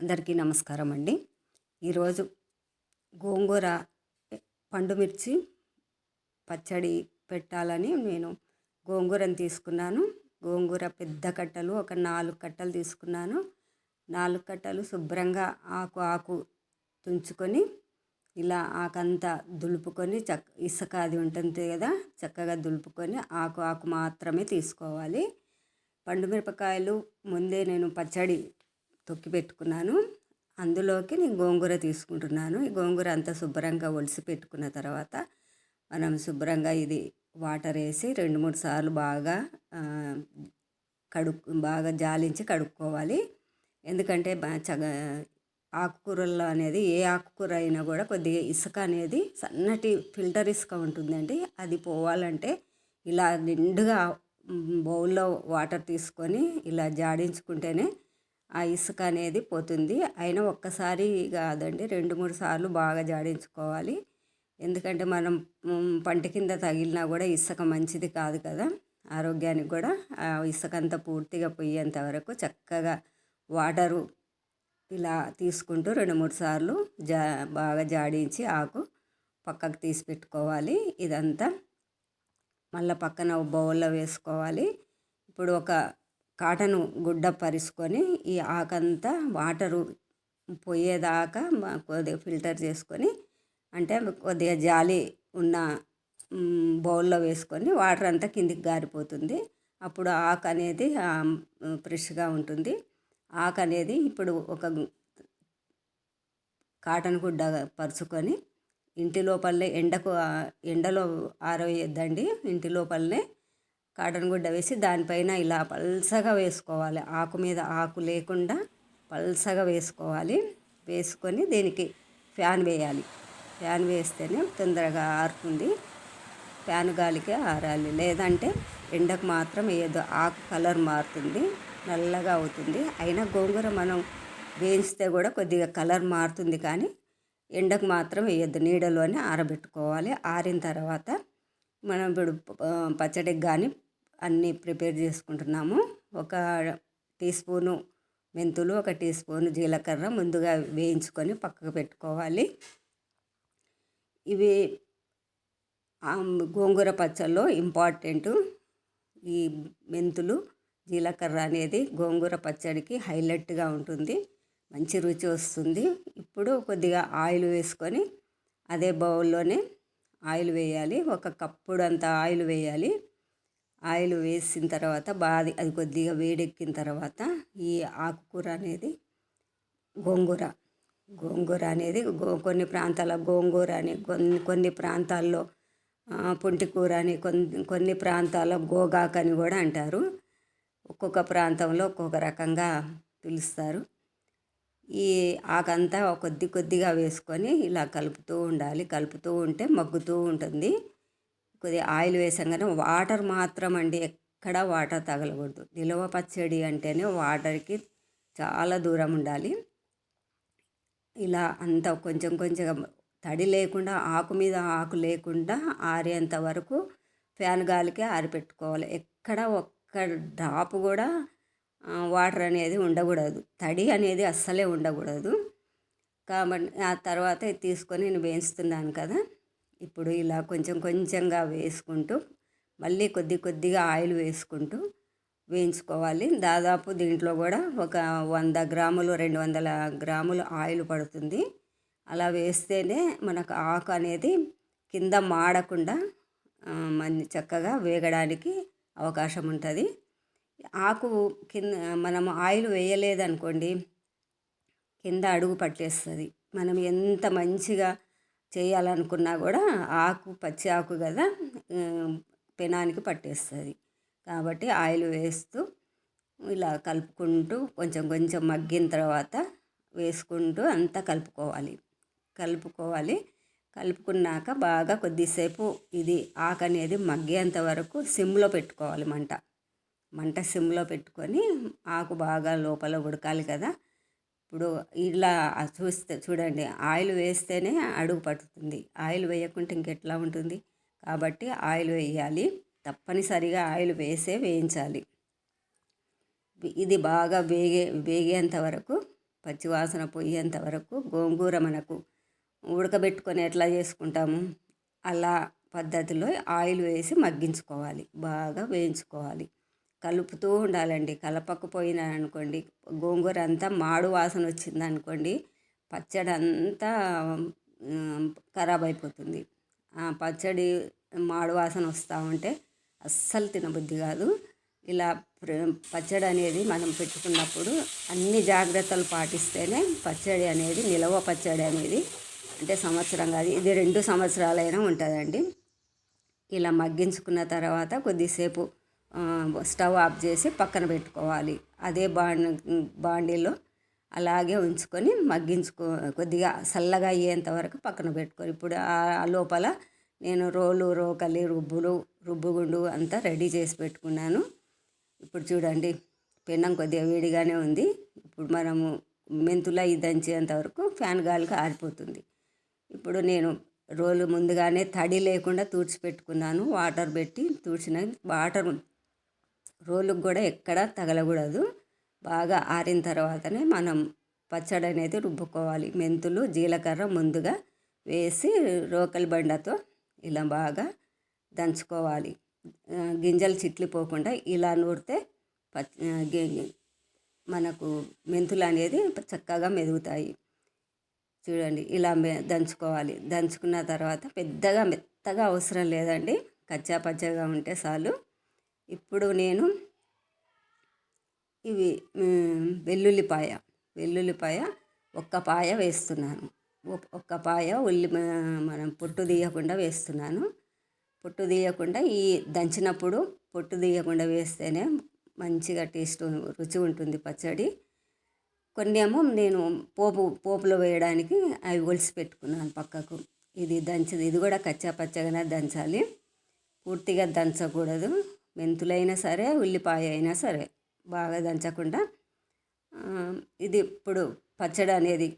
అందరికీ నమస్కారం అండి. ఈరోజు గోంగూర పండుమిర్చి పచ్చడి పెట్టాలని నేను గోంగూరను తీసుకున్నాను. గోంగూర పెద్ద కట్టలు ఒక నాలుగు కట్టలు తీసుకున్నాను. నాలుగు కట్టలు శుభ్రంగా ఆకు ఆకు తుంచుకొని ఇలా ఆకంతా దులుపుకొని చక్క ఇసుక అది ఉంటుంది కదా చక్కగా దులుపుకొని ఆకు ఆకు మాత్రమే తీసుకోవాలి. పండు మిరపకాయలు ముందే నేను పచ్చడి తొక్కి పెట్టుకున్నాను. అందులోకి నేను గోంగూర తీసుకుంటున్నాను. ఈ గోంగూర అంతా శుభ్రంగా ఒలిసి పెట్టుకున్న తర్వాత మనం శుభ్రంగా ఇది వాటర్ వేసి రెండు మూడు సార్లు బాగా కడుక్కు బాగా జాలించి కడుక్కోవాలి. ఎందుకంటే చగ ఆకుకూరల్లో అనేది ఏ ఆకుకూర అయినా కూడా కొద్దిగా ఇసుక అనేది సన్నటి ఫిల్టర్ ఇసుక ఉంటుందండి. అది పోవాలంటే ఇలా నిండుగా బౌల్లో వాటర్ తీసుకొని ఇలా జాడించుకుంటేనే ఆ ఇసుక అనేది పోతుంది. అయినా ఒక్కసారి కాదండి రెండు మూడు సార్లు బాగా జాడించుకోవాలి. ఎందుకంటే మనం పంట కింద తగిలినా కూడా ఇసుక మంచిది కాదు కదా. ఆరోగ్యానికి కూడా ఆ ఇసుక అంతా పూర్తిగా పోయేంత వరకు చక్కగా వాటరు ఇలా తీసుకుంటూ రెండు మూడు సార్లు జా బాగా జాడించి ఆకు పక్కకు తీసి పెట్టుకోవాలి. ఇదంతా మళ్ళీ పక్కన బౌల్లో వేసుకోవాలి. ఇప్పుడు ఒక కాటన్ గుడ్డ పరుచుకొని ఈ ఆకంతా వాటరు పోయేదాకా కొద్దిగా ఫిల్టర్ చేసుకొని అంటే కొద్దిగా జాలి ఉన్న బౌల్లో వేసుకొని వాటర్ అంతా కిందికి గారిపోతుంది. అప్పుడు ఆకు అనేది ఫ్రెష్గా ఉంటుంది. ఆకు అనేది ఇప్పుడు ఒక కాటన్ గుడ్డ పరుచుకొని ఇంటి లోపలనే ఎండకు ఎండలో ఆరవేయద్దండి. ఇంటి లోపలనే కాటన్ గుడ్డ వేసి దానిపైన ఇలా పల్సగా వేసుకోవాలి. ఆకు మీద ఆకు లేకుండా పల్సగా వేసుకోవాలి. వేసుకొని దీనికి ఫ్యాన్ వేయాలి. ఫ్యాన్ వేస్తేనే తొందరగా ఆరుతుంది. ఫ్యాన్ గాలికి ఆరాలి. లేదంటే ఎండకు మాత్రం వేయద్దు. ఆకు కలర్ మారుతుంది. నల్లగా అవుతుంది. అయినా గోంగూర మనం వేయిస్తే కూడా కొద్దిగా కలర్ మారుతుంది కానీ ఎండకు మాత్రం వేయద్దు. నీడలోనే ఆరబెట్టుకోవాలి. ఆరిన తర్వాత మనం ఇప్పుడు పచ్చడికి కానీ అన్నీ ప్రిపేర్ చేసుకుంటున్నాము. ఒక టీ స్పూను మెంతులు ఒక టీ స్పూను జీలకర్ర ముందుగా వేయించుకొని పక్కకు పెట్టుకోవాలి. ఇవి గోంగూర పచ్చల్లో ఇంపార్టెంట్. ఈ మెంతులు జీలకర్ర అనేది గోంగూర పచ్చడికి హైలైట్గా ఉంటుంది. మంచి రుచి వస్తుంది. ఇప్పుడు కొద్దిగా ఆయిల్ వేసుకొని అదే బౌల్లోనే ఆయిల్ వేయాలి. ఒక కప్పుడు అంత ఆయిల్ వేయాలి. ఆయిల్ వేసిన తర్వాత బాగా అది కొద్దిగా వేడెక్కిన తర్వాత ఈ ఆకుకూర అనేది గోంగూర. గోంగూర అనేది గో కొన్ని ప్రాంతాల గోంగూర అని కొన్ని కొన్ని ప్రాంతాల్లో పుంటికూర అని కొన్ని కొన్ని ప్రాంతాల్లో గోగాకు అని కూడా అంటారు. ఒక్కొక్క ప్రాంతంలో ఒక్కొక్క రకంగా పిలుస్తారు. ఈ ఆకంతా కొద్ది కొద్దిగా వేసుకొని ఇలా కలుపుతూ ఉండాలి. కలుపుతూ ఉంటే మగ్గుతూ ఉంటుంది. కొద్దిగా ఆయిల్ వేసాగానే వాటర్ మాత్రం అండి ఎక్కడ వాటర్ తగలకూడదు. నిలవ పచ్చడి అంటేనే వాటర్కి చాలా దూరం ఉండాలి. ఇలా అంత కొంచెం కొంచెం తడి లేకుండా ఆకు మీద ఆకు లేకుండా ఆరేంత వరకు ఫ్యాన్ గాలికి ఆరిపెట్టుకోవాలి. ఎక్కడ ఒక్క డ్రాప్ కూడా వాటర్ అనేది ఉండకూడదు. తడి అనేది అస్సలే ఉండకూడదు. కాబట్టి ఆ తర్వాత తీసుకొని నేను వేయిస్తున్నాను కదా. ఇప్పుడు ఇలా కొంచెం కొంచెంగా వేసుకుంటూ మళ్ళీ కొద్ది కొద్దిగా ఆయిల్ వేసుకుంటూ వేయించుకోవాలి. దాదాపు దీంట్లో కూడా ఒక వంద గ్రాములు రెండు వందల గ్రాములు ఆయిల్ పడుతుంది. అలా వేస్తేనే మనకు ఆకు అనేది కింద మాడకుండా మన చక్కగా వేగడానికి అవకాశం ఉంటుంది. ఆకు కింద మనం ఆయిల్ వేయలేదనుకోండి కింద అడుగు పట్టేస్తుంది. మనం ఎంత మంచిగా చేయాలనుకున్నా కూడా ఆకు పచ్చి ఆకు కదా పెనానికి పట్టేస్తుంది. కాబట్టి ఆయిల్ వేస్తూ ఇలా కలుపుకుంటూ కొంచెం కొంచెం మగ్గిన తర్వాత వేసుకుంటూ అంతా కలుపుకోవాలి. కలుపుకోవాలి. కలుపుకున్నాక బాగా కొద్దిసేపు ఇది ఆకు అనేది మగ్గేంత వరకు సిమ్లో పెట్టుకోవాలి మంట. మంట సిమ్లో పెట్టుకొని ఆకు బాగా లోపల ఉడకాలి కదా ఇప్పుడు ఇలా చూస్తే చూడండి ఆయిల్ వేస్తేనే అడుగు పట్టుతుంది. ఆయిల్ వేయకుంటే ఇంకెట్లా ఉంటుంది? కాబట్టి ఆయిల్ వేయాలి. తప్పనిసరిగా ఆయిల్ వేసే వేయించాలి. ఇది బాగా వేగే వేగేంత వరకు పచ్చివాసన పోయేంత వరకు గోంగూర మనకు ఉడకబెట్టుకొని ఎట్లా చేసుకుంటాము? అలా పద్ధతిలో ఆయిల్ వేసి మగ్గించుకోవాలి. బాగా వేయించుకోవాలి. కలుపుతూ ఉండాలండి. కలపకపోయినా అనుకోండి గోంగూర అంతా మాడు వాసన వచ్చింది అనుకోండి పచ్చడి అంతా ఖరాబ్ అయిపోతుంది. పచ్చడి మాడు వాసన వస్తూ ఉంటే అస్సలు తినబుద్ధి కాదు. ఇలా పచ్చడి అనేది మనం పెట్టుకున్నప్పుడు అన్ని జాగ్రత్తలు పాటిస్తేనే పచ్చడి అనేది నిలవ పచ్చడి అనేది అంటే సంవత్సరం కాదు ఇది రెండు సంవత్సరాలైనా ఉంటుందండి. ఇలా మగ్గించుకున్న తర్వాత కొద్దిసేపు స్టవ్ ఆఫ్ చేసి పక్కన పెట్టుకోవాలి. అదే బాండ్ బాండీలో అలాగే ఉంచుకొని మగ్గించుకో కొద్దిగా చల్లగా అయ్యేంత వరకు పక్కన పెట్టుకొని ఇప్పుడు ఆ లోపల నేను రోలు రోకలి రుబ్బులు రుబ్బుగుండు అంతా రెడీ చేసి పెట్టుకున్నాను. ఇప్పుడు చూడండి పెన్నం కొద్దిగా వేడిగానే ఉంది. ఇప్పుడు మనము మెంతుల దంచేంత వరకు ఫ్యాన్ గాలికి ఆరిపోతుంది. ఇప్పుడు నేను రోలు ముందుగానే తడి లేకుండా తుడిచిపెట్టుకున్నాను. వాటర్ పెట్టి తుడిచిన వాటర్ రోలుకు కూడా ఎక్కడ తగలకూడదు. బాగా ఆరిన తర్వాతనే మనం పచ్చడి అనేది రుబ్బుకోవాలి. మెంతులు జీలకర్ర ముందుగా వేసి రోకలి బండతో ఇలా బాగా దంచుకోవాలి. గింజలు చిట్లిపోకుండా ఇలా నూరితే మనకు మెంతులు అనేది చక్కగా మెదుగుతాయి. చూడండి ఇలా దంచుకోవాలి. దంచుకున్న తర్వాత పెద్దగా మెత్తగా అవసరం లేదండి. కచ్చా పచ్చగా ఉంటే చాలు. ఇప్పుడు నేను ఇవి వెల్లుల్లిపాయ వెల్లుల్లిపాయ ఒక్క పాయ వేస్తున్నాను. ఒక్క పాయ ఉల్లి మనం పొట్టు తీయకుండా వేస్తున్నాను. పొట్టు తీయకుండా ఈ దంచినప్పుడు పొట్టు తీయకుండా వేస్తేనే మంచిగా టేస్ట్ రుచి ఉంటుంది పచ్చడి. కొన్ని ఏమో నేను పోపు పోపులో వేయడానికి అవి ఒలిసి పెట్టుకున్నాను పక్కకు. ఇది దంచదు ఇది కూడా కచ్చా పచ్చగానే దంచాలి. పూర్తిగా దంచకూడదు. మెంతులైనా సరే ఉల్లిపాయ అయినా సరే బాగా దంచకుండా ఇది ఇప్పుడు పచ్చడి అనేది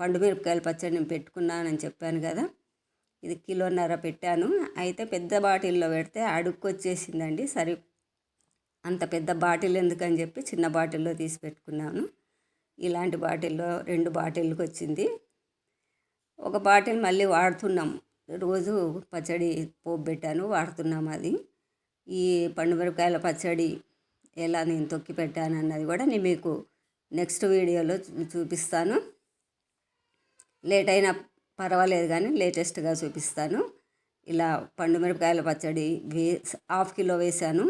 పండు మిరపకాయల పచ్చడి నేను పెట్టుకున్నానని చెప్పాను కదా ఇది కిలోన్నర పెట్టాను. అయితే పెద్ద బాటిల్లో పెడితే అడుక్కొచ్చేసిందండి. సరే అంత పెద్ద బాటిల్ ఎందుకని చెప్పి చిన్న బాటిల్లో తీసి పెట్టుకున్నాను. ఇలాంటి బాటిల్లో రెండు బాటిల్కి వచ్చింది. ఒక బాటిల్ మళ్ళీ వాడుతున్నాం. రోజు పచ్చడి పోపు పెట్టాను వాడుతున్నాం అది. ఈ పండుమిరపకాయల పచ్చడి ఎలా నేను తొక్కి పెట్టాను అన్నది కూడా నేను మీకు నెక్స్ట్ వీడియోలో చూపిస్తాను. లేట్ అయినా పర్వాలేదు కానీ లేటెస్ట్గా చూపిస్తాను. ఇలా పండుమిరపకాయల పచ్చడి వే హాఫ్ కిలో వేసాను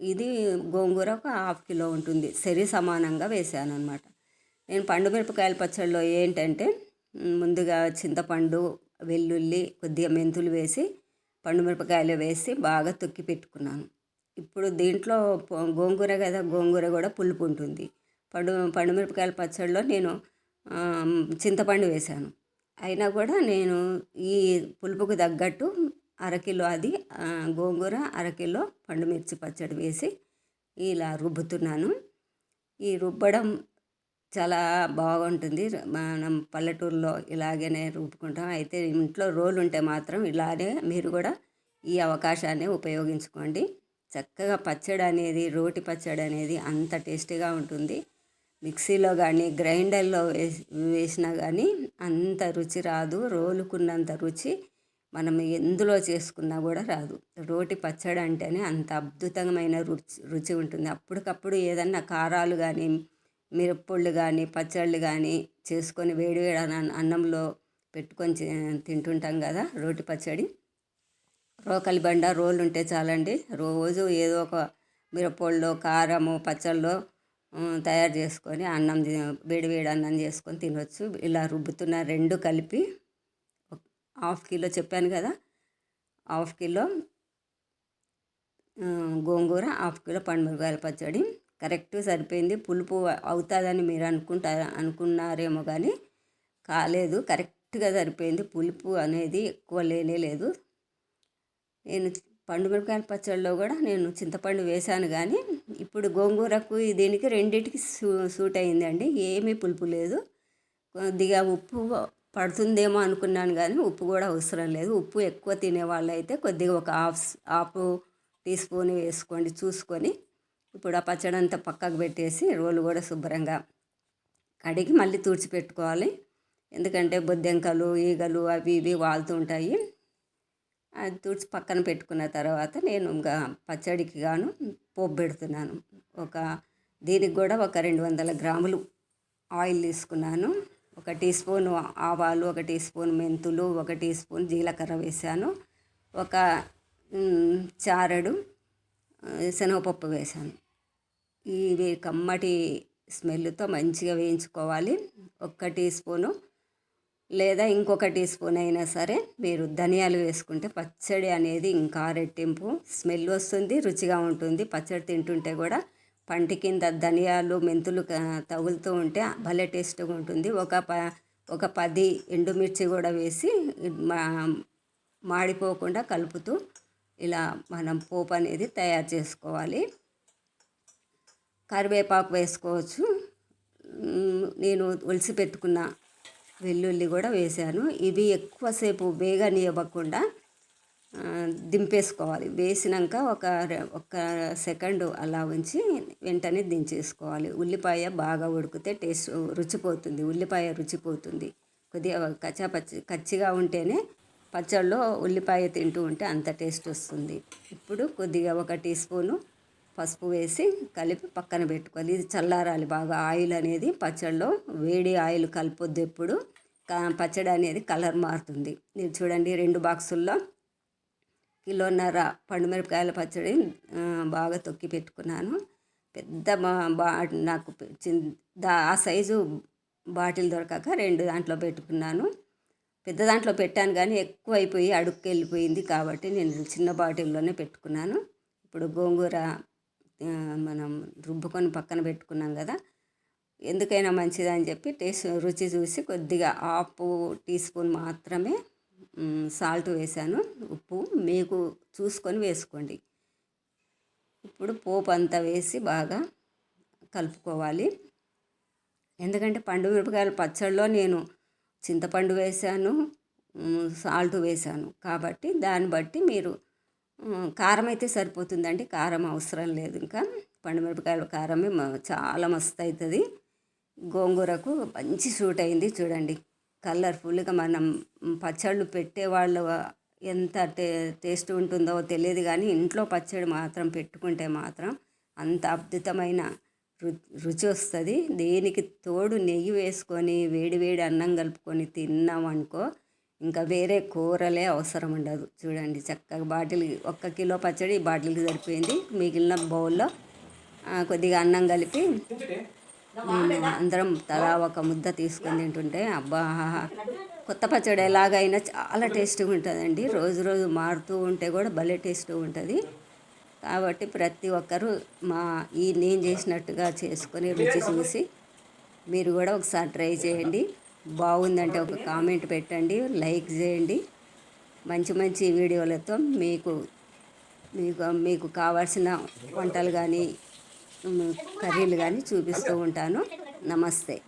ఇది గోంగూర ఒక హాఫ్ కిలో ఉంటుంది. సరి సమానంగా వేసాను అనమాట నేను పండు మిరపకాయల పచ్చడిలో ఏంటంటే ముందుగా చింతపండు వెల్లుల్లి కొద్దిగా మెంతులు వేసి పండు మిరపకాయలు వేసి బాగా తొక్కి పెట్టుకున్నాను. ఇప్పుడు దీంట్లో గోంగూర కదా గోంగూర కూడా పులుపు ఉంటుంది. పండు పండు మిరపకాయల పచ్చడిలో నేను చింతపండు వేశాను. అయినా కూడా నేను ఈ పులుపుకు తగ్గట్టు అరకిలో అది గోంగూర అరకిలో పండుమిర్చి పచ్చడి వేసి ఇలా రుబ్బుతున్నాను. ఈ రుబ్బడం చాలా బాగుంటుంది. మనం పల్లెటూరులో ఇలాగనే రుబ్బుకుంటాం. అయితే ఇంట్లో రోలు ఉంటే మాత్రం ఇలానే మీరు కూడా ఈ అవకాశాన్ని ఉపయోగించుకోండి. చక్కగా పచ్చడి అనేది రోటి పచ్చడి అనేది అంత టేస్టీగా ఉంటుంది. మిక్సీలో కానీ గ్రైండర్లో వేసి వేసినా కానీ అంత రుచి రాదు. రోలుకున్నంత రుచి మనం ఎందులో చేసుకున్నా కూడా రాదు. రోటి పచ్చడి అంటేనే అంత అద్భుతమైన రుచి రుచి ఉంటుంది. అప్పటికప్పుడు ఏదన్నా కారాలు కానీ మిరప్పొళ్ళు కానీ పచ్చళ్ళు కానీ చేసుకొని వేడివేడి అన్నంలో పెట్టుకొని తింటుంటాం కదా రోటి పచ్చడి. రోకలి బండ రోలు ఉంటే చాలండి. రోజు ఏదో ఒక మిరపళ్ళు కారము పచ్చళ్ళు తయారు చేసుకొని అన్నం వేడి వేడి అన్నం చేసుకొని తినవచ్చు ఇలా రుబ్బుతున్న రెండు కలిపి హాఫ్ కిలో చెప్పాను కదా హాఫ్ కిలో గోంగూర హాఫ్ కిలో పండుమిరకాయల పచ్చడి. కరెక్ట్ సరిపోయింది. పులుపు అవుతుందని మీరు అనుకుంటారు అనుకున్నారేమో కానీ కాలేదు. కరెక్ట్గా సరిపోయింది. పులుపు అనేది ఎక్కువ లేనే లేదు. నేను పండు మిరపకాయల పచ్చడిలో కూడా నేను చింతపండు వేశాను కానీ ఇప్పుడు గోంగూరకు దీనికి రెండింటికి సూ సూట్ అయిందండి. ఏమీ పులుపు లేదు. కొద్దిగా ఉప్పు పడుతుందేమో అనుకున్నాను కానీ ఉప్పు కూడా అవసరం లేదు. ఉప్పు ఎక్కువ తినే అయితే కొద్దిగా ఒక హాఫ్ హాఫ్ టీ స్పూన్ వేసుకోండి చూసుకొని. ఇప్పుడు ఆ పచ్చడి అంతా పక్కకు పెట్టేసి రోలు కూడా శుభ్రంగా కడిగి మళ్ళీ తుడిచిపెట్టుకోవాలి. ఎందుకంటే బొద్దెంకలు ఈగలు అవి ఇవి వాళ్తూ ఉంటాయి. అది తుడిచి పక్కన పెట్టుకున్న తర్వాత నేను ఇంకా పచ్చడికి గాను పోపు పెడుతున్నాను. ఒక దీనికి కూడా ఒక రెండు వందల గ్రాములు ఆయిల్ తీసుకున్నాను. ఒక టీ స్పూన్ ఆవాలు ఒక టీ స్పూన్ మెంతులు ఒక టీ స్పూన్ జీలకర్ర వేసాను. ఒక చారడు శనగపప్పు వేసాను. ఇవి కమ్మటి స్మెల్తో మంచిగా వేయించుకోవాలి. ఒక్క టీ స్పూను లేదా ఇంకొక టీ స్పూన్ అయినా సరే మీరు ధనియాలు వేసుకుంటే పచ్చడి అనేది ఇంకా రెట్టింపు. స్మెల్ వస్తుంది రుచిగా ఉంటుంది. పచ్చడి తింటుంటే కూడా పంటి కింద ధనియాలు మెంతులు తగులుతూ ఉంటే భలే టేస్ట్గా ఉంటుంది. ఒక ప ఒక పది ఎండుమిర్చి కూడా వేసి మా మాడిపోకుండా కలుపుతూ ఇలా మనం పోపు అనేది తయారు చేసుకోవాలి. కరివేపాకు వేసుకోవచ్చు. నేను ఒలిసి పెట్టుకున్న వెల్లుల్లి కూడా వేసాను ఇవి ఎక్కువసేపు వేగనివ్వకుండా దింపేసుకోవాలి. వేసినాక ఒక ఒక సెకండ్ అలా ఉంచి వెంటనే దించేసుకోవాలి. ఉల్లిపాయ బాగా ఉడికితే టేస్ట్ రుచిపోతుంది. ఉల్లిపాయ రుచిపోతుంది. కొద్దిగా కచ్చా పచ్చి కచ్చిగా ఉంటేనే పచ్చళ్ళలో ఉల్లిపాయ తింటూ ఉంటే అంత టేస్ట్ వస్తుంది. ఇప్పుడు కొద్దిగా ఒక టీ స్పూను పసుపు వేసి కలిపి పక్కన పెట్టుకోవాలి. ఇది చల్లారాలి బాగా. ఆయిల్ అనేది పచ్చడిలో వేడి ఆయిల్ కలపొద్దు ఎప్పుడు. పచ్చడి అనేది కలర్ మారుతుంది. మీరు చూడండి రెండు బాక్సుల్లో కిలోన్నర పండుమిరపకాయల పచ్చడి బాగా తొక్కి పెట్టుకున్నాను. పెద్ద బా నాకు దా ఆ సైజు బాటిల్ దొరకక రెండు దాంట్లో పెట్టుకున్నాను. పెద్ద దాంట్లో పెట్టాను కానీ ఎక్కువ అయిపోయి అడుక్కి వెళ్ళిపోయింది కాబట్టి నేను చిన్న బాటిల్లోనే పెట్టుకున్నాను. ఇప్పుడు గోంగూర మనం రుబ్బుకొని పక్కన పెట్టుకున్నాం కదా ఎందుకైనా మంచిది అని చెప్పి టేస్ట్ రుచి చూసి కొద్దిగా హాఫ్ టీ స్పూన్ మాత్రమే సాల్ట్ వేసాను ఉప్పు మీకు చూసుకొని వేసుకోండి. ఇప్పుడు పోపు అంతా వేసి బాగా కలుపుకోవాలి. ఎందుకంటే పండు మిరపకాయల పచ్చడిలో నేను చింతపండు వేసాను సాల్ట్ వేసాను. కాబట్టి దాన్ని బట్టి మీరు కారం అయితే సరిపోతుందండి. కారం అవసరం లేదు ఇంకా. పండు మిరపకాయల కారమే చాలా మస్తు అవుతుంది గోంగూరకు మంచి సూట్ అయింది చూడండి. కలర్ఫుల్గా మనం పచ్చళ్ళు పెట్టేవాళ్ళు ఎంత టే టేస్ట్ ఉంటుందో తెలియదు కానీ ఇంట్లో పచ్చడి మాత్రం పెట్టుకుంటే మాత్రం అంత అద్భుతమైన రు రుచి వస్తుంది దేనికి తోడు నెయ్యి వేసుకొని వేడి వేడి అన్నం కలుపుకొని తిన్నామనుకో ఇంకా వేరే కూరలే అవసరం ఉండదు చూడండి చక్కగా బాటిల్ ఒక్క కిలో పచ్చడి బాటిల్కి సరిపోయింది. మిగిలిన బౌల్లో కొద్దిగా అన్నం కలిపి అందరం తలా ఒక ముద్ద తీసుకొని తింటుంటే అబ్బా కొత్త పచ్చడి ఎలాగైనా చాలా టేస్ట్గా ఉంటుందండి. రోజు రోజు మారుతూ ఉంటే కూడా భలే టేస్ట్గా ఉంటుంది. కాబట్టి ప్రతి ఒక్కరూ మా ఈ నేను చేసినట్టుగా చేసుకొని రుచి చూసి మీరు కూడా ఒకసారి ట్రై చేయండి. బాగుందంటే ఒక కామెంట్ పెట్టండి లైక్ చేయండి. మంచి మంచి వీడియోలతో మీకు మీకు మీకు కావాల్సిన వంటలు కానీ కర్రీలు కానీ చూపిస్తూ ఉంటాను. నమస్తే.